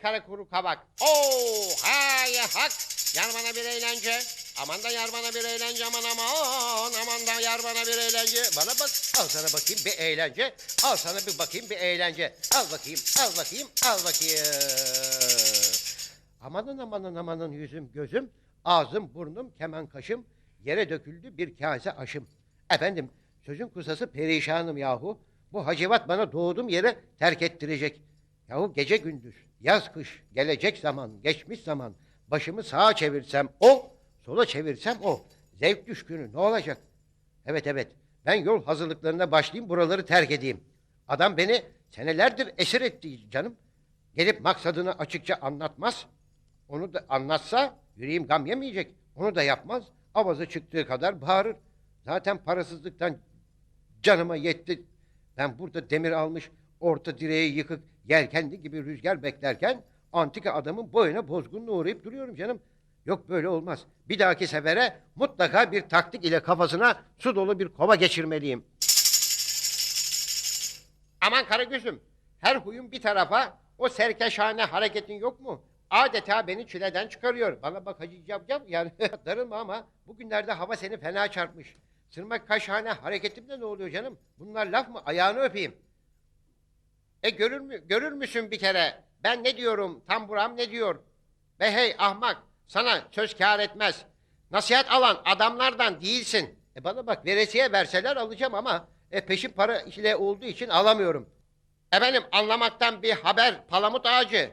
kara kuru kavak? Oo hay hak yar bana bir eğlence. Aman da yar bana bir eğlence aman aman aman da yar bana bir eğlence. Bana bak al sana bakayım bir eğlence. Al sana bir bakayım bir eğlence. Al bakayım al bakayım al bakayım. Amanın amanın amanın yüzüm gözüm ağzım burnum keman kaşım yere döküldü bir kase aşım. Efendim sözün kusası perişanım yahu. Bu hacivat bana doğduğum yere terk ettirecek. Yahu gece gündüz, yaz kış, gelecek zaman, geçmiş zaman başımı sağa çevirsem o, sola çevirsem o. Zevk düşkünü ne olacak? Evet evet ben yol hazırlıklarına başlayayım buraları terk edeyim. Adam beni senelerdir esir etti canım. Gelip maksadını açıkça anlatmaz. Onu da anlatsa yüreğim gam yemeyecek. Onu da yapmaz. Avazı çıktığı kadar bağırır. Zaten parasızlıktan canıma yetti. Ben burada demir almış, orta direği yıkık, yelkenli gibi rüzgar beklerken antika adamın boyuna bozgunluğu uğrayıp duruyorum canım. Yok böyle olmaz. Bir dahaki sefere mutlaka bir taktik ile kafasına su dolu bir kova geçirmeliyim. Aman Karagöz'üm, her huyun bir tarafa, o serkeşhane hareketin yok mu? Adeta beni çileden çıkarıyor. Bana bak Hacı Cavcav, yani darılma ama bugünlerde hava seni fena çarpmış. Sırmak kaşhane hareketimde ne oluyor canım? Bunlar laf mı? Ayağını öpeyim. E görür mü görür müsün bir kere? Ben ne diyorum? Tam buram ne diyor? Ve hey ahmak, sana söz kâr etmez. Nasihat alan adamlardan değilsin. E bana bak veresiye verseler alacağım ama e, peşin para ile olduğu için alamıyorum. Efendim anlamaktan bir haber palamut ağacı.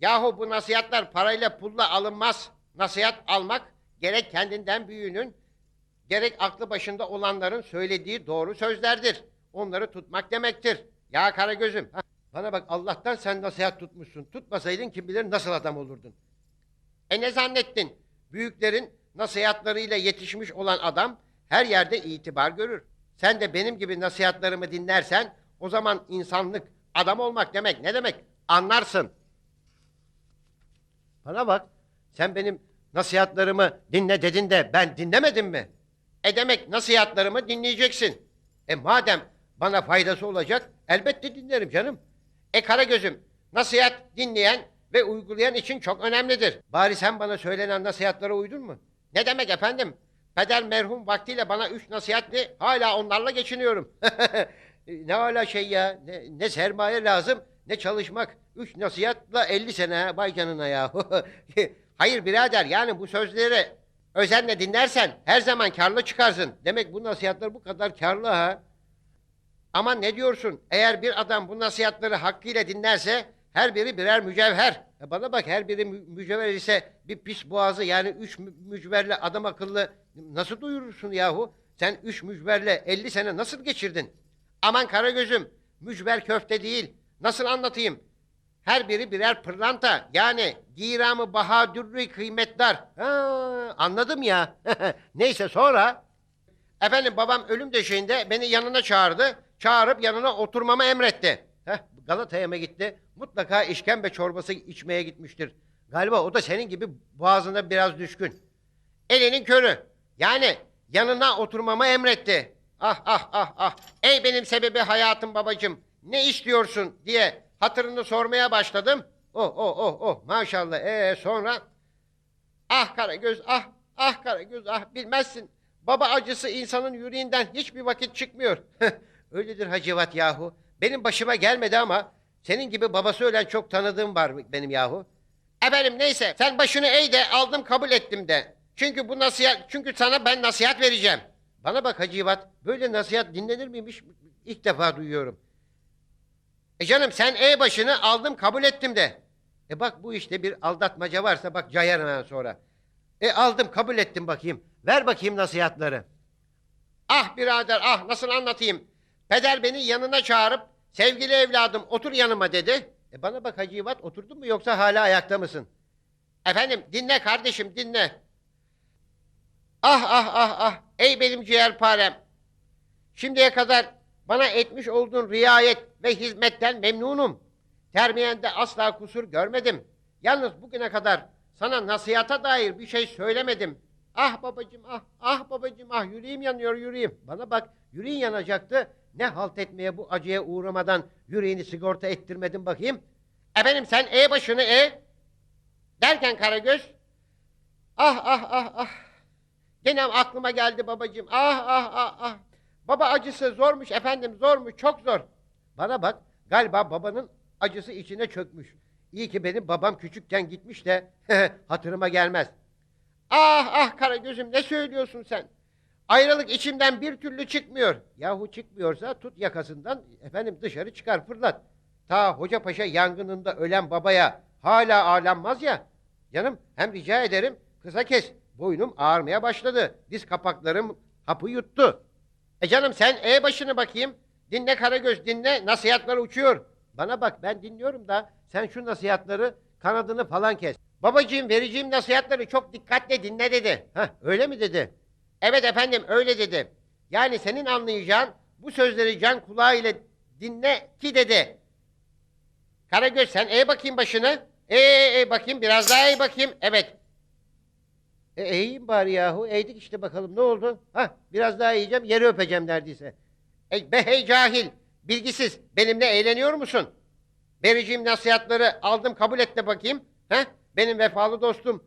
Yahu bu nasihatler parayla pulla alınmaz. Nasihat almak gerek kendinden büyüğünün gerek aklı başında olanların söylediği doğru sözlerdir. Onları tutmak demektir. Ya Karagöz'üm hah, bana bak Allah'tan sen nasihat tutmuşsun. Tutmasaydın kim bilir nasıl adam olurdun. E ne zannettin? Büyüklerin nasihatlarıyla yetişmiş olan adam her yerde itibar görür. Sen de benim gibi nasihatlarımı dinlersen o zaman insanlık, adam olmak demek ne demek? Anlarsın. Bana bak, sen benim nasihatlarımı dinle dedin de ben dinlemedim mi? E demek nasihatlarımı dinleyeceksin. E madem bana faydası olacak, elbette dinlerim canım. E Karagöz'üm, nasihat dinleyen ve uygulayan için çok önemlidir. Bari sen bana söylenen nasihatlara uydun mu? Ne demek efendim? Peder merhum vaktiyle bana üç nasihatti, hala onlarla geçiniyorum. ne hala şey ya, ne, ne sermaye lazım, ne çalışmak. Üç nasihatla 50 sene vay canına ya. Hayır birader, yani bu sözleri özenle dinlersen her zaman karlı çıkarsın. Demek bu nasihatler bu kadar karlı ha. Ama ne diyorsun? Eğer bir adam bu nasihatleri hakkıyla dinlerse her biri birer mücevher. E bana bak her biri mü- mücevher ise bir pis boğazı yani üç mü- mücverle adam akıllı nasıl duyurursun yahu? Sen üç mücverle 50 sene nasıl geçirdin? Aman Karagöz'üm mücver köfte değil. Nasıl anlatayım? Her biri birer pırlanta. Yani giramı bahadürrü kıymetdar. Ha, anladım ya. Neyse sonra Efendim babam ölüm döşeğinde beni yanına çağırdı. Çağırıp yanına oturmamı emretti. Heh, Galata'ya mı gitti? Mutlaka işkembe çorbası içmeye gitmiştir. Galiba o da senin gibi boğazına biraz düşkün. Elinin körü. Yani yanına oturmamı emretti. Ah ah ah ah. Ey benim sebebi hayatım babacığım. Ne istiyorsun diye hatırını sormaya başladım. Oh oh oh oh maşallah. Ee sonra Ah Karagöz ah ah Karagöz ah bilmezsin. Baba acısı insanın yüreğinden hiçbir vakit çıkmıyor. Öyledir Hacivat yahu. Benim başıma gelmedi ama senin gibi babası ölen çok tanıdığım var benim yahu. Efendim neyse sen başını eğ de aldım kabul ettim de. Çünkü bu nasihat çünkü sana ben nasihat vereceğim. Bana bak Hacivat böyle nasihat dinlenir miymiş? İlk defa duyuyorum. E canım sen e başını aldım kabul ettim de. E bak bu işte bir aldatmaca varsa bak cayar hemen sonra. E aldım kabul ettim bakayım. Ver bakayım nasihatları. Ah birader ah nasıl anlatayım. Peder beni yanına çağırıp sevgili evladım otur yanıma dedi. E bana bak Hacı İvat oturdun mu yoksa hala ayakta mısın? Efendim dinle kardeşim dinle. Ah ah ah ah ey benim ciğerparem. Şimdiye kadar bana etmiş olduğun riayet ve hizmetten memnunum. Terbiyende asla kusur görmedim. Yalnız bugüne kadar sana nasihata dair bir şey söylemedim. Ah babacım ah, ah babacım ah yüreğim yanıyor yüreğim. Bana bak yüreğin yanacaktı. Ne halt etmeye bu acıya uğramadan yüreğini sigorta ettirmedin bakayım. Efendim sen e başını e. Derken Karagöz. Ah ah ah ah. Gene aklıma geldi babacığım. Ah ah ah ah. Baba acısı zormuş efendim zormuş çok zor. Bana bak galiba babanın acısı içine çökmüş. İyi ki benim babam küçükken gitmiş de hatırıma gelmez. Ah ah Karagöz'üm ne söylüyorsun sen? Ayrılık içimden bir türlü çıkmıyor. Yahu çıkmıyorsa tut yakasından efendim dışarı çıkar fırlat. Ta Hoca Paşa yangınında ölen babaya hala ağlanmaz ya. Canım hem rica ederim kısa kes. Boynum ağrımaya başladı. Diz kapaklarım hapı yuttu. E canım sen e başını bakayım. Dinle Karagöz dinle nasihatler uçuyor. Bana bak ben dinliyorum da sen şu nasihatları kanadını falan kes. Babacığım vereceğim nasihatleri çok dikkatle dinle dedi. Heh, öyle mi dedi? Evet efendim öyle dedi. Yani senin anlayacağın bu sözleri can kulağı ile dinle ki dedi. Karagöz sen eğ bakayım başını. E, e bakayım biraz daha eğ bakayım. Evet. E, eğeyim bari yahu. Eğdik işte bakalım ne oldu? Hah biraz daha eğeceğim yeri öpeceğim neredeyse. E, be hey cahil. Bilgisiz. Benimle eğleniyor musun? Vereceğim nasihatları aldım kabul et de bakayım. Heh, benim vefalı dostum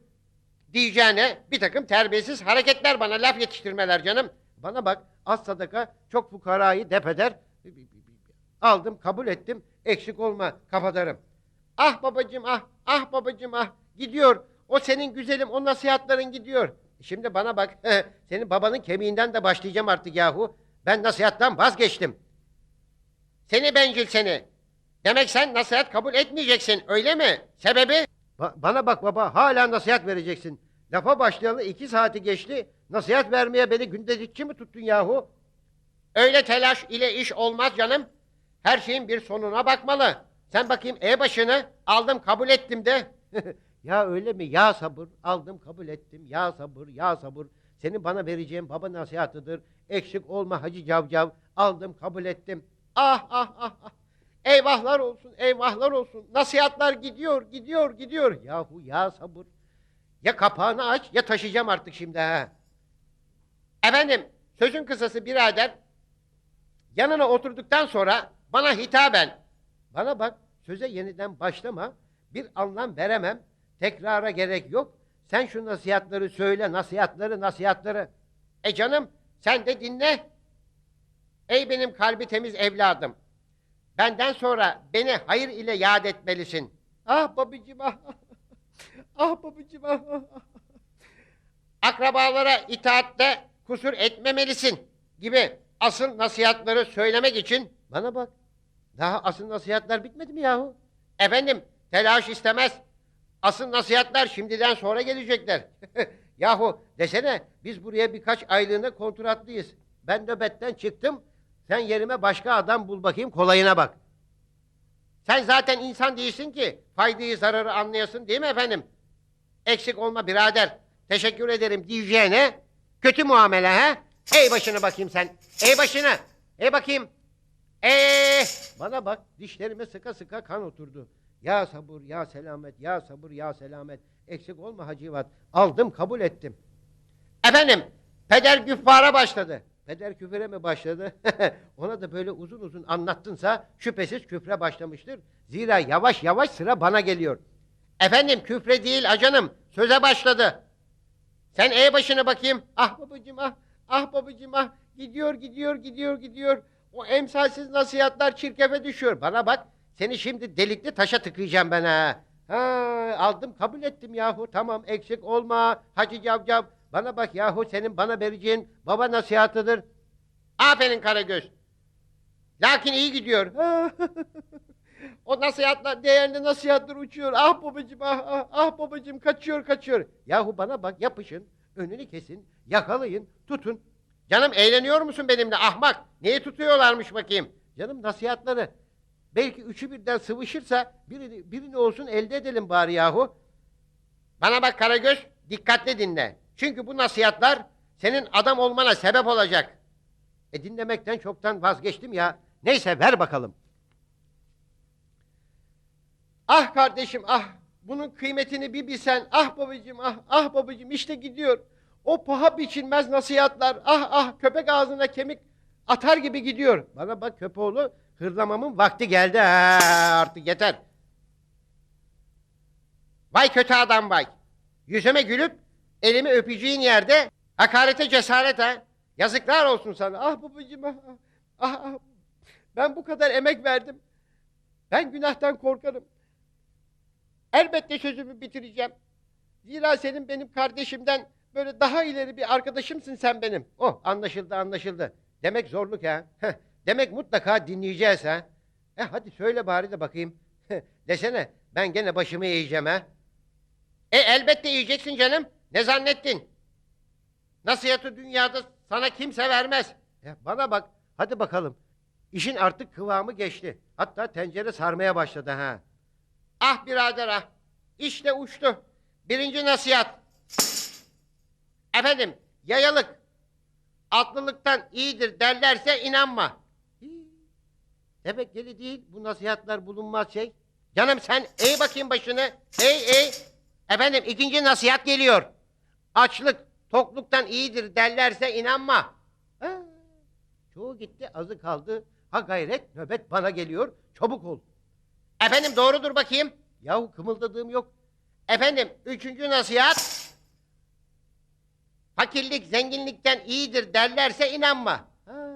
diyeceğine bir takım terbiyesiz hareketler bana laf yetiştirmeler canım. Bana bak az sadaka çok fukarayı def eder. Aldım kabul ettim eksik olma kafadarım. Ah babacım ah ah babacım ah gidiyor. O senin güzelim o nasihatların gidiyor. Şimdi bana bak senin babanın kemiğinden de başlayacağım artık yahu. Ben nasihattan vazgeçtim. Seni bencil seni. Demek sen nasihat kabul etmeyeceksin öyle mi? Sebebi? Bana bak baba hala nasihat vereceksin. Lafa başlayalı iki saati geçti. Nasihat vermeye beni gündezlikçi mi tuttun yahu? Öyle telaş ile iş olmaz canım. Her şeyin bir sonuna bakmalı. Sen bakayım e başını aldım kabul ettim de. ya öyle mi? Ya sabır aldım kabul ettim. Ya sabır ya sabır. Senin bana vereceğin baba nasihatıdır. Eksik olma hacı cavcav. Aldım kabul ettim. Ah ah ah ah. Eyvahlar olsun, eyvahlar olsun. Nasihatlar gidiyor, gidiyor, gidiyor. Yahu ya sabır. Ya kapağını aç ya taşıyacağım artık şimdi ha. Efendim, sözün kısası birader. Yanına oturduktan sonra bana hitaben. Bana bak, söze yeniden başlama. Bir anlam veremem. Tekrara gerek yok. Sen şu nasihatları söyle, nasihatları, nasihatları. E canım, sen de dinle. Ey benim kalbi temiz evladım. Benden sonra beni hayır ile yad etmelisin. Ah babacığım ah. Ah babacığım ah. ah, ah. Akrabalara itaatte kusur etmemelisin gibi asıl nasihatları söylemek için bana bak. Daha asıl nasihatler bitmedi mi yahu? Efendim telaş istemez. Asıl nasihatler şimdiden sonra gelecekler. yahu desene biz buraya birkaç aylığına kontratlıyız. Ben nöbetten çıktım. Sen yerime başka adam bul bakayım kolayına bak. Sen zaten insan değilsin ki faydayı zararı anlayasın değil mi efendim? Eksik olma birader. Teşekkür ederim diyeceğine kötü muamele ha? Ey başını bakayım sen. Ey başını. Ey bakayım. Eee bana bak dişlerime sıka sıka kan oturdu. Ya sabır ya selamet ya sabır ya selamet. Eksik olma Hacivat. Aldım kabul ettim. Efendim peder güffara başladı. Peder küfre mi başladı? Ona da böyle uzun uzun anlattınsa şüphesiz küfre başlamıştır. Zira yavaş yavaş sıra bana geliyor. Efendim küfre değil acanım söze başladı. Sen e başına bakayım. Ah babacığım ah. Ah babacığım ah. Gidiyor gidiyor gidiyor gidiyor. O emsalsiz nasihatler çirkefe düşüyor. Bana bak seni şimdi delikli taşa tıkayacağım ben ha. Ha aldım kabul ettim yahu tamam eksik olma Hacı Cavcav. Bana bak yahu senin bana vereceğin baba nasihatıdır. Aferin Karagöz. Lakin iyi gidiyor. o nasihatler, değerli nasihatler uçuyor. Ah babacığım, ah, ah, ah babacığım kaçıyor, kaçıyor. Yahu bana bak yapışın, önünü kesin, yakalayın, tutun. Canım eğleniyor musun benimle ahmak? Neyi tutuyorlarmış bakayım? Canım nasihatları. Belki üçü birden sıvışırsa birini, birini olsun elde edelim bari yahu. Bana bak Karagöz, dikkatli dinle. Çünkü bu nasihatler senin adam olmana sebep olacak. E dinlemekten çoktan vazgeçtim ya. Neyse ver bakalım. Ah kardeşim ah bunun kıymetini bir bilsen ah babacığım ah ah babacığım işte gidiyor. O paha biçilmez nasihatler ah ah köpek ağzına kemik atar gibi gidiyor. Bana bak köpoğlu hırlamamın vakti geldi ha artık yeter. Vay kötü adam vay. Yüzüme gülüp elimi öpeceğin yerde hakarete cesaret ha. Yazıklar olsun sana. Ah babacığım ah, ah, ah, ah. Ben bu kadar emek verdim. Ben günahtan korkarım. Elbette sözümü bitireceğim. Zira senin benim kardeşimden böyle daha ileri bir arkadaşımsın sen benim. Oh anlaşıldı anlaşıldı. Demek zorluk ha. Demek mutlaka dinleyeceğiz ha. E hadi söyle bari de bakayım. Desene ben gene başımı eğeceğim ha. E elbette yiyeceksin canım. Ne zannettin? Nasihatı dünyada sana kimse vermez. Ya bana bak. Hadi bakalım. İşin artık kıvamı geçti. Hatta tencere sarmaya başladı ha. Ah birader ah. İşte uçtu. Birinci nasihat. Efendim yayalık. Atlılıktan iyidir derlerse inanma. Demek geli değil bu nasihatler bulunmaz şey. Canım sen eğ bakayım başını. Eğ eğ. Efendim ikinci nasihat geliyor. Açlık tokluktan iyidir derlerse inanma. Ha, çoğu gitti azı kaldı. Ha gayret nöbet bana geliyor. Çabuk ol. Efendim doğrudur bakayım. Yahu kımıldadığım yok. Efendim üçüncü nasihat. Fakirlik zenginlikten iyidir derlerse inanma. Ha.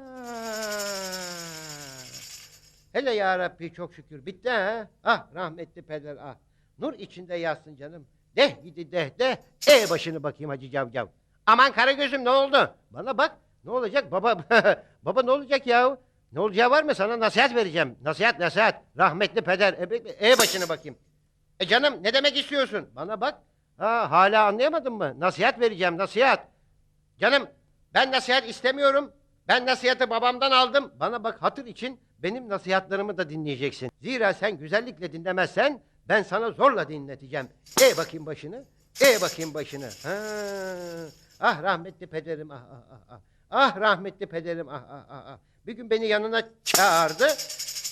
Hele ya Rabbi çok şükür bitti ha. Ah rahmetli peder ah. Nur içinde yatsın canım. Deh gidi deh deh. E başını bakayım Hacı Cavcav. Aman Karagöz'üm ne oldu? Bana bak. Ne olacak baba? baba ne olacak yahu? Ne olacağı var mı? Sana nasihat vereceğim. Nasihat nasihat. Rahmetli peder. E, e başını bakayım. E canım ne demek istiyorsun? Bana bak. Ha, hala anlayamadın mı? Nasihat vereceğim nasihat. Canım ben nasihat istemiyorum. Ben nasihatı babamdan aldım. Bana bak hatır için benim nasihatlarımı da dinleyeceksin. Zira sen güzellikle dinlemezsen ben sana zorla dinleteceğim. E bakayım başını. E bakayım başını. Ha. Ah rahmetli pederim ah ah ah. ah. Ah rahmetli pederim ah ah ah. ah. Bir gün beni yanına çağırdı.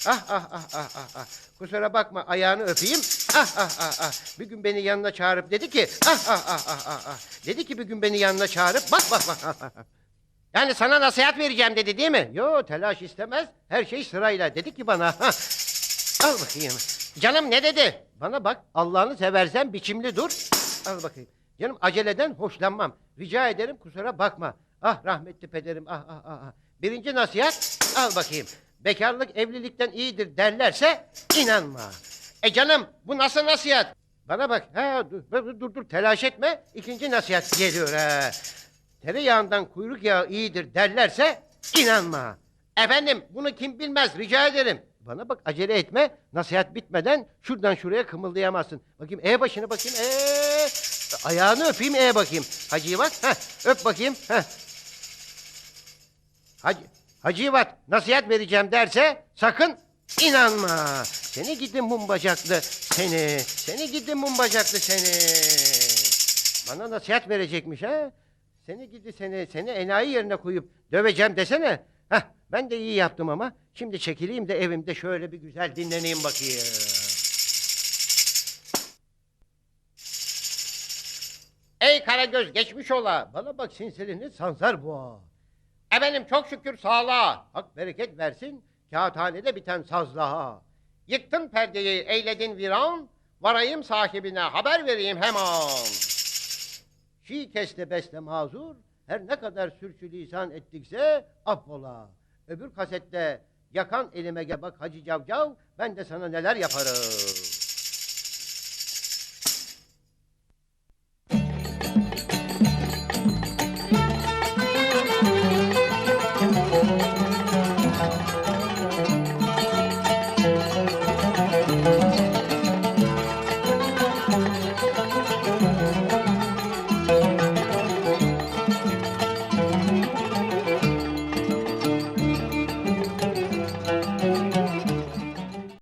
Ah ah ah ah ah ah. Kusura bakma ayağını öpeyim. Ah ah ah ah. Bir gün beni yanına çağırıp dedi ki ah ah ah ah ah ah. Dedi ki bir gün beni yanına çağırıp bak bak bak. ah, ah, ah. Yani sana nasihat vereceğim dedi değil mi? Yo telaş istemez. Her şey sırayla. Dedi ki bana. "Hah, Al bakayım. Canım ne dedi? Bana bak Allah'ını seversen biçimli dur. Al bakayım. Canım aceleden hoşlanmam. Rica ederim kusura bakma. Ah rahmetli pederim ah ah ah. ah. Birinci nasihat al bakayım. Bekarlık evlilikten iyidir derlerse inanma. E canım bu nasıl nasihat? Bana bak. Ha dur dur dur, telaş etme. İkinci nasihat geliyor ha. Tereyağından kuyruk yağı iyidir derlerse inanma. Efendim bunu kim bilmez rica ederim. Bana bak acele etme. Nasihat bitmeden şuradan şuraya kımıldayamazsın. Bakayım e başını bakayım. E ayağını öpeyim e bakayım. Hacı'yı bak. Heh, öp bakayım. Heh. Hacı, Hacı Yivat nasihat vereceğim derse sakın inanma. Seni gidi mum bacaklı seni. Seni gidi mum bacaklı seni. Bana nasihat verecekmiş ha. Seni gidi seni, seni enayi yerine koyup döveceğim desene. Heh, ben de iyi yaptım ama. Şimdi çekileyim de evimde şöyle bir güzel dinleneyim bakayım. Ey Karagöz geçmiş ola. Bana bak sinsirini sansar boğa. Efendim çok şükür sağlığa. Hak bereket versin. Kağıthanede biten sazlaha. Yıktın perdeyi eyledin viran. Varayım sahibine haber vereyim hemen. Şi keste beste mazur. Her ne kadar sürçülisan ettikse affola. Öbür kasette yakan elime gel bak Hacı Cavcav. Ben de sana neler yaparım.